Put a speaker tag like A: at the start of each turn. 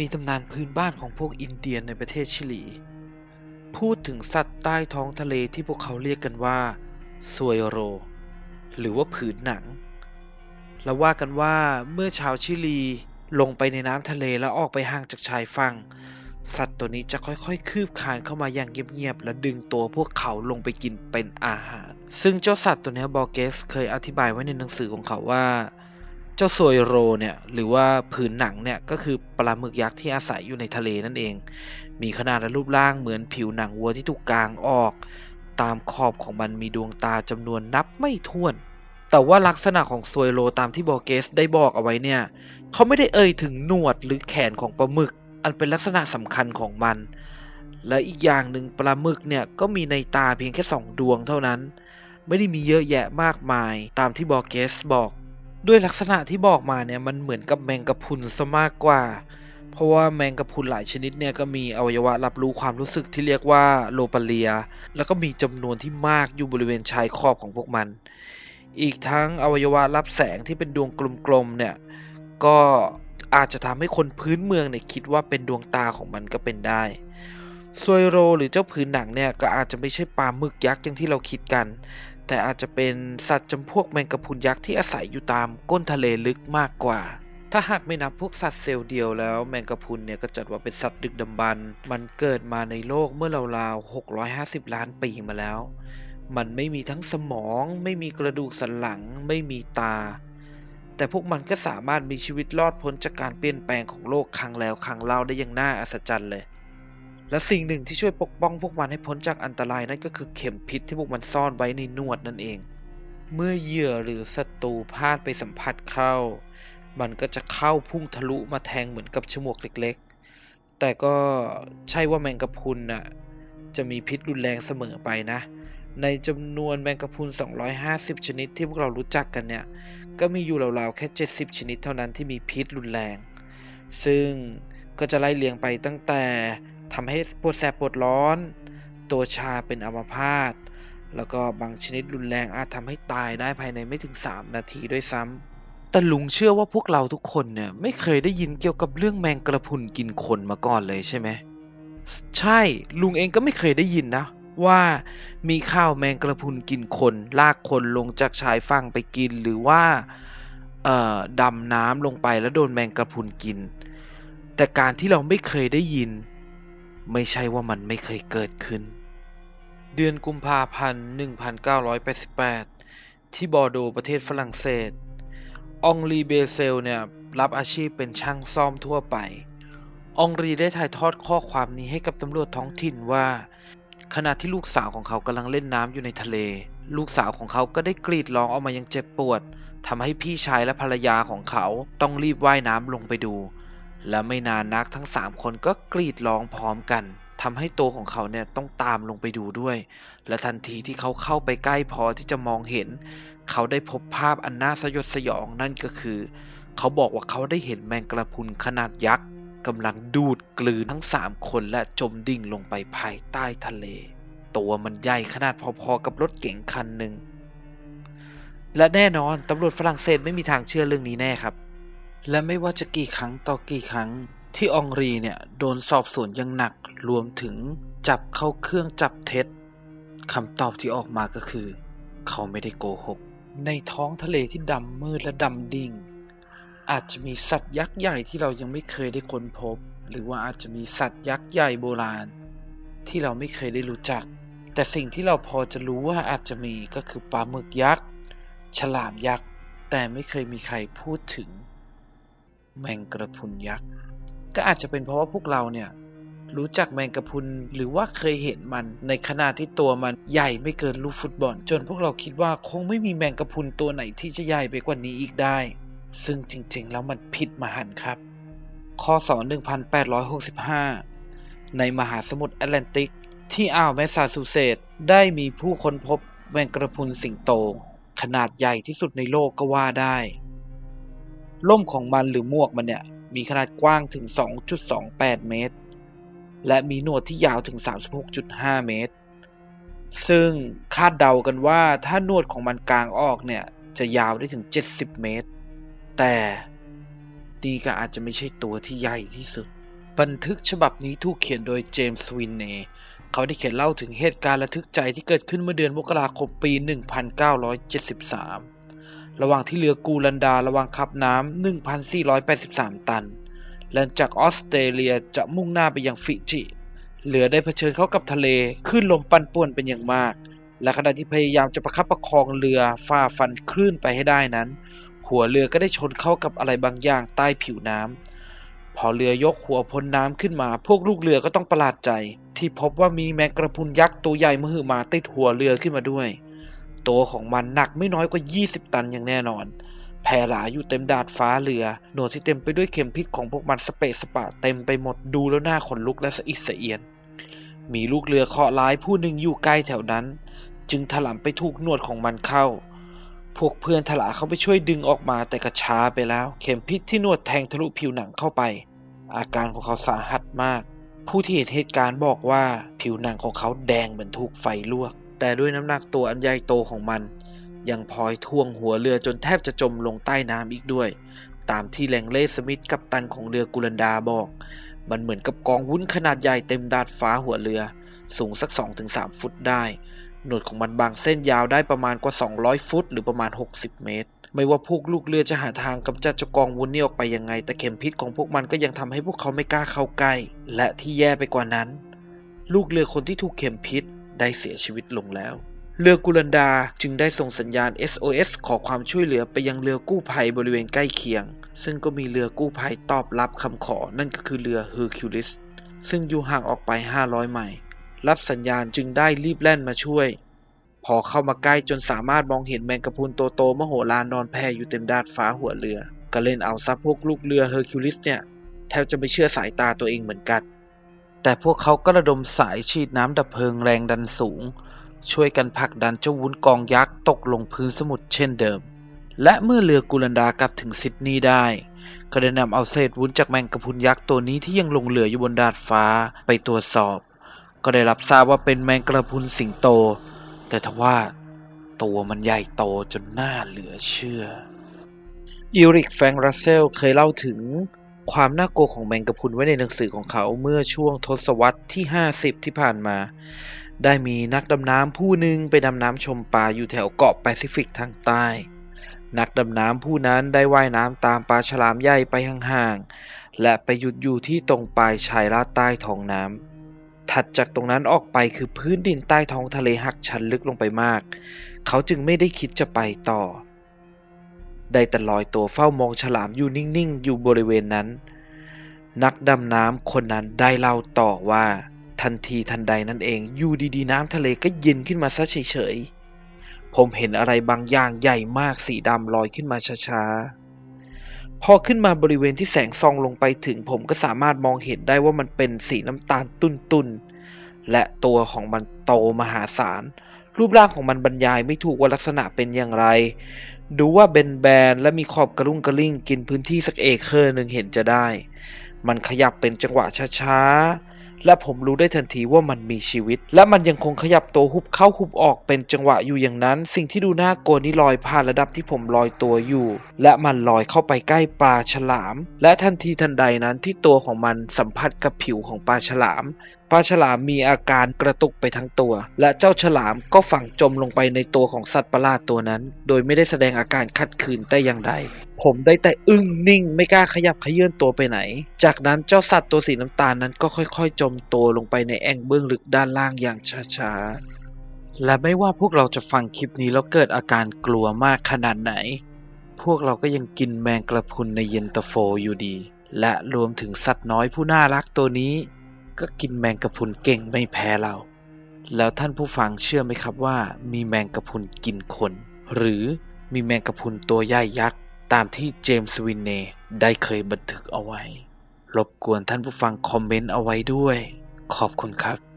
A: มีตำนานพื้นบ้านของพวกอินเดียนในประเทศชิลี พูดถึงสัตว์ใต้ท้องทะเลที่พวกเขาเรียกกันว่าซวยโร หรือว่าผืนหนัง และว่ากันว่าเมื่อชาวชิลีลงไปในน้ำทะเลแล้วออกไปห่างจากชายฝั่ง สัตว์ตัวนี้จะค่อยๆ คืบคานเข้ามาอย่างเงียบๆ และดึงตัวพวกเขาลงไปกินเป็นอาหาร ซึ่งเจ้าสัตว์ตัวนี้บอเกสเคยอธิบายไว้ในหนังสือของเขาว่า เจ้าโซยโรเนี่ยหรือว่าผืนหนังเนี่ยก็คือปลาหมึกยักษ์ที่อาศัยอยู่ในทะเลนั่นเอง มีขนาดและรูปร่างเหมือนผิวหนังวัวที่ถูกกางออก ตามขอบของมันมีดวงตาจำนวนนับไม่ถ้วน แต่ว่าลักษณะของซวยโรตามที่บอเกสได้บอกเอาไว้เนี่ยเขาไม่ได้เอ่ยถึงหนวดหรือแขนของปลาหมึก อันเป็นลักษณะสำคัญของมัน และอีกอย่างหนึ่งปลาหมึกเนี่ยก็มีในตาเพียงแค่สองดวงเท่านั้น ไม่ได้มีเยอะแยะมากมายตามที่บอเกสบอก ด้วยลักษณะที่บอกมาเนี่ยมันเหมือนกับแมงกะพรุนซะมากกว่า เพราะว่าแมงกะพรุนหลายชนิดเนี่ยก็มีอวัยวะรับรู้ความรู้สึกที่เรียกว่าโลปาเลีย แล้วก็มีจำนวนที่มากอยู่บริเวณชายขอบของพวกมัน อีกทั้งอวัยวะรับแสงที่เป็นดวงกลมๆเนี่ยก็อาจจะทำให้คนพื้นเมืองเนี่ยคิดว่าเป็นดวงตาของมันก็เป็นได้ซวยโรหรือเจ้าผืนหนังเนี่ยก็อาจจะไม่ใช่ปลาหมึกยักษ์อย่างที่เราคิดกัน แต่อาจจะเป็นสัตว์จำพวกแมงกะพรุนยักษ์ที่อาศัยอยู่ตามก้นทะเลลึกมากกว่า ถ้าหากไม่นับพวกสัตว์เซลล์เดียวแล้ว แมงกะพรุนเนี่ยก็จัดว่าเป็นสัตว์ดึกดำบรรพ์มันเกิดมาในโลกเมื่อราวๆ 650 ล้านปีมาแล้ว มันไม่มีทั้งสมอง ไม่มีกระดูกสันหลัง ไม่มีตา แต่พวกมันก็สามารถมีชีวิตรอดพ้นจากการเปลี่ยนแปลงของโลกครั้งแล้วครั้งเล่าได้อย่างน่าอัศจรรย์เลย และสิ่งหนึ่งที่ช่วยปกป้องพวกมันให้พ้นจากอันตรายนั่นก็คือเข็มพิษที่พวกมันซ่อนไว้ในนวดนั่นเอง เมื่อเหยื่อหรือศัตรูพลาดไปสัมผัสเข้า มันก็จะเข้าพุ่งทะลุมาแทงเหมือนกับฉมวกเล็ก ๆ แต่ก็ใช่ว่าแมงกะพรุนน่ะจะมีพิษรุนแรงเสมอไปนะ ในจำนวนแมงกะพรุน 250 ชนิดที่พวกเรารู้จักกันเนี่ย ก็มีอยู่ราวๆแค่ 70 ชนิดเท่านั้นที่มีพิษรุนแรง ซึ่งก็จะไล่เลียงไปตั้งแต่ ทำให้ปวดแสบปวดร้อน ตัวชาเป็นอัมพาตแล้วก็บางชนิดรุนแรงอาจทำให้ตายได้ภายในไม่ถึง 3 นาทีด้วยซ้ำแต่ลุงเชื่อว่าพวกเราทุกคนเนี่ยไม่เคยได้ยินเกี่ยวกับเรื่องแมงกระพุนกินคนมาก่อนเลยใช่ไหมใช่ลุงเองก็ไม่เคยได้ยินนะ ว่ามีข่าวแมงกระพุนกินคน ลากคนลงจากชายฝั่งไปกินหรือว่าดำน้ำลงไปแล้วโดนแมงกระพุนกิน แต่การที่เราไม่เคยได้ยิน ไม่ใช่ว่ามันไม่เคยเกิดขึ้น เดือนกุมภาพันธ์ 1988 ที่บอร์โดประเทศฝรั่งเศส องรีเบเซลเนี่ยรับอาชีพเป็นช่างซ่อมทั่วไป องรีได้ถ่ายทอดข้อความนี้ให้กับตำรวจท้องถิ่นว่า ขณะที่ลูกสาวของเขากำลังเล่นน้ำอยู่ในทะเล ลูกสาวของเขาก็ได้กรีดร้องออกมาอย่างเจ็บปวดทำให้พี่ชายและภรรยาของเขาต้องรีบว่ายน้ำลงไปดู และไม่นานนักทั้งสามคนก็กรีดร้องพร้อมกันทำให้ตัวของเขาเนี่ยต้องตามลงไปดูด้วย และทันทีที่เขาเข้าไปใกล้พอที่จะมองเห็น เขาได้พบภาพอันน่าสยดสยองนั่นก็คือ เขาบอกว่าเขาได้เห็นแมงกระพุนขนาดยักษ์กำลังดูดกลืนทั้งสามคนและจมดิ่งลงไปภายใต้ทะเล ตัวมันใหญ่ขนาดพอๆกับรถเก๋งคันหนึ่งและแน่นอนตำรวจฝรั่งเศสไม่มีทางเชื่อเรื่องนี้แน่ครับ และไม่ว่าจะกี่ครั้งต่อกี่ครั้งที่องรีเนี่ยโดนสอบสวนอย่างหนักรวมถึงจับเข้าเครื่องจับเท็จคำตอบที่ออกมาก็คือ เขาไม่ได้โกหก ในท้องทะเลที่ดำมืดและดำดิ่ง อาจจะมีสัตว์ยักษ์ใหญ่ที่เรายังไม่เคยได้ค้นพบ หรือว่าอาจจะมีสัตว์ยักษ์ใหญ่โบราณ ที่เราไม่เคยได้รู้จัก แต่สิ่งที่เราพอจะรู้ว่าอาจจะมีก็คือปลาหมึกยักษ์ ฉลามยักษ์ แต่ไม่เคยมีใครพูดถึง แมงกระพุนยักษ์ ก็อาจจะเป็นเพราะว่าพวกเราเนี่ยรู้จักแมงกะพุนหรือว่าเคยเห็นมันในขณะที่ตัวมันใหญ่ไม่เกินลูกฟุตบอล จนพวกเราคิดว่าคงไม่มีแมงกะพุนตัวไหนที่จะใหญ่ไปกว่านี้อีกได้ ซึ่งจริงๆ แล้วมันผิดมหันครับ ข้อสอน1865 ในมหาสมุทรแอตแลนติก ที่อ่าวแมสซาชูเซตส์ได้มีผู้ค้นพบแมงกระพุนสิงโต ขนาดใหญ่ที่สุดในโลกก็ว่าได้ ล่มของมันหรือหมวกมันเนี่ยมีขนาดกว้างถึง 2.28 เมตร และมีหนวดที่ยาวถึง 36.5 เมตร ซึ่งคาดเดากันว่าถ้าหนวดของมันกลางออกเนี่ยจะยาวได้ถึง 70 เมตร แต่นี่ก็อาจจะไม่ใช่ตัวที่ใหญ่ที่สุด บันทึกฉบับนี้ถูกเขียนโดยเจมส์วินเนเขาได้เขียนเล่าถึงเหตุการณ์ระทึกใจที่เกิดขึ้นเมื่อเดือนมกราคมปี 1973 ระหว่างที่เรือกูลันดาระว่างขับน้ำ 1,483 ตัน แล่นจากออสเตรเลียจะมุ่งหน้าไปยังฟิจิเรือได้เผชิญเข้ากับทะเลคลื่นลมปั่นป่วนเป็นอย่างมาก และขณะที่พยายามจะประคับประคองเรือฝ่าฟันคลื่นไปให้ได้นั้น หัวเรือก็ได้ชนเข้ากับอะไรบางอย่างใต้ผิวน้ำ พอเรือยกหัวพ้นน้ำขึ้นมา พวกลูกเรือก็ต้องประหลาดใจ ที่พบว่ามีแมงกระพุนยักษ์ตัวใหญ่มหึมาติดหัวเรือขึ้นมาด้วย ตัวของมันหนักไม่น้อยกว่า 20 ตันอย่างแน่นอน แผ่หลาอยู่เต็มดาดฟ้าเรือ หนวดที่เต็มไปด้วยเข็มพิษของพวกมันสเปะสปะเต็มไปหมดดูแล้วหน้าขนลุกและสะอิดสะเอียน มีลูกเรือเคาะร้ายผู้หนึ่งอยู่ใกล้แถวนั้น จึงถลำไปถูกหนวดของมันเข้า พวกเพื่อนถลาเข้าไปช่วยดึงออกมาแต่กระช้าไปแล้ว เข็มพิษที่หนวดแทงทะลุผิวหนังเข้าไป อาการของเขาสาหัสมาก ผู้ที่เห็นเหตุการณ์บอกว่าผิวหนังของเขาแดงเหมือนถูกไฟลวก แต่ด้วยน้ำหนักตัวอันใหญ่โตของมัน ยังพลอยท่วงหัวเรือจนแทบจะจมลงใต้น้ำอีกด้วย ตามที่แหลงเล่สมิธกัปตันของเรือกุลันดาบอก มันเหมือนกับกองวุ้นขนาดใหญ่เต็มดาดฟ้าหัวเรือ สูงสัก 2-3 ฟุตได้หนวดของมันบางเส้นยาวได้ประมาณกว่า 200 ฟุต หรือประมาณ 60 เมตร ไม่ว่าพวกลูกเรือจะหาทางกำจัดจกองวุ้นนี้ออกไปยังไง แต่เข็มพิษของพวกมันก็ยังทำให้พวกเขาไม่กล้าเข้าใกล้ และที่แย่ไปกว่านั้น ลูกเรือคนที่ถูกเข็มพิษ ได้เสียชีวิตลงแล้วเรือกุลันดาจึงได้ส่งสัญญาณ SOS ขอความช่วยเหลือไปยังเรือกู้ภัยบริเวณใกล้เคียง ซึ่งก็มีเรือกู้ภัยตอบรับคำขอ นั่นก็คือเรือ Hercules ซึ่งอยู่ห่างออกไป 500 ไมล์ รับสัญญาณจึงได้รีบแล่นมาช่วย พอเข้ามาใกล้จนสามารถมองเห็นแมงกะพรุนโตโตมโหฬารนอนแผ่อยู่เต็มดาดฟ้าหัวเรือ ก็เล่นเอาซับพวกลูกเรือเฮอร์คิวลิสเนี่ยแทบจะไม่เชื่อสายตาตัวเองเหมือนกัน แต่พวกเขาก็ระดมสายฉีดน้ำดับเพลิงแรงดันสูง ช่วยกันผลักดันเจ้าวุ้นกองยักษ์ตกลงพื้นสมุทรเช่นเดิม และเมื่อเรือกูลันดากลับถึงซิดนีย์ได้ ก็ได้นำเอาเศษวุ้นจากแมงกะพรุนยักษ์ตัวนี้ที่ยังลงเหลืออยู่บนดาดฟ้าไปตรวจสอบ ก็ได้รับทราบว่าเป็นแมงกระพรุนสิงโต แต่ทว่าตัวมันใหญ่โตจนน่าเหลือเชื่ออิริกแฟรงรัสเซลเคยเล่าถึง ความน่ากลัวของแมงกะพรุนไว้ในหนังสือของเขาเมื่อช่วงทศวรรษที่ 50 ที่ผ่านมา ได้มีนักดำน้ำผู้หนึ่งไปดำน้ำชมปลาอยู่แถวเกาะแปซิฟิกทางใต้ นักดำน้ำผู้นั้นได้ว่ายน้ำตามปลาฉลามใหญ่ไปห่างๆ และไปหยุดอยู่ที่ตรงปลายชายลาดใต้ท้องน้ำ ถัดจากตรงนั้นออกไปคือพื้นดินใต้ท้องทะเลหักชันลึกลงไปมาก เขาจึงไม่ได้คิดจะไปต่อ ได้แต่ลอยตัวเฝ้ามองฉลามอยู่นิ่งๆ อยู่บริเวณนั้น นักดำน้ำคนนั้นได้เล่าต่อว่าทันทีทันใดนั่นเองอยู่ดีๆ น้ำทะเลก็เย็นขึ้นมาซะเฉยๆ ผมเห็นอะไรบางอย่างใหญ่มากสีดำลอยขึ้นมาช้าๆ พอขึ้นมาบริเวณที่แสงส่องลงไปถึงผมก็สามารถมองเห็นได้ว่ามันเป็นสีน้ำตาลตุ่นๆ และตัวของมันโตมหาศาล รูปร่างของมันบรรยายไม่ถูกว่าลักษณะเป็นอย่างไร ดูว่าเบนแบนและมีขอบกระลุ่งกระลิ่งกินพื้นที่สักเอเคอร์หนึ่งเห็นจะได้ มันขยับเป็นจังหวะช้าๆ และผมรู้ได้ทันทีว่ามันมีชีวิต และมันยังคงขยับตัวหุบเข้าหุบออกเป็นจังหวะอยู่อย่างนั้น สิ่งที่ดูน่ากลัวนี่ลอยผ่านระดับที่ผมลอยตัวอยู่ และมันลอยเข้าไปใกล้ปลาฉลาม และทันทีทันใดนั้นที่ตัวของมันสัมผัสกับผิวของปลาฉลาม ปลาฉลามมีอาการกระตุกไปทั้งตัว และเจ้าฉลามก็ฝังจมลงไปในตัวของสัตว์ประหลาดตัวนั้น โดยไม่ได้แสดงอาการขัดขืนแต่อย่างใด ผมได้แต่อึ้งนิ่งไม่กล้าขยับเขยื่อนตัวไปไหน จากนั้นเจ้าสัตว์ตัวสีน้ำตาลนั้นก็ค่อยๆ จมตัวลงไปในแอ่งเบื้องลึกด้านล่างอย่างช้าๆ และไม่ว่าพวกเราจะฟังคลิปนี้แล้วเกิดอาการกลัวมากขนาดไหน พวกเราก็ยังกินแมงกระพุนในเย็นตาโฟอยู่ดี และรวมถึงสัตว์น้อยผู้น่ารักตัวนี้ ก็กินแมงกะพรุนเก่งไม่แพ้เรา แล้วท่านผู้ฟังเชื่อไหมครับว่า มีแมงกะพรุนกินคน หรือมีแมงกะพรุนตัวใหญ่ยักษ์ตามที่เจมส์วินเน่ได้เคยบันทึกเอาไว้ รบกวนท่านผู้ฟังคอมเมนต์เอาไว้ด้วย ขอบคุณครับ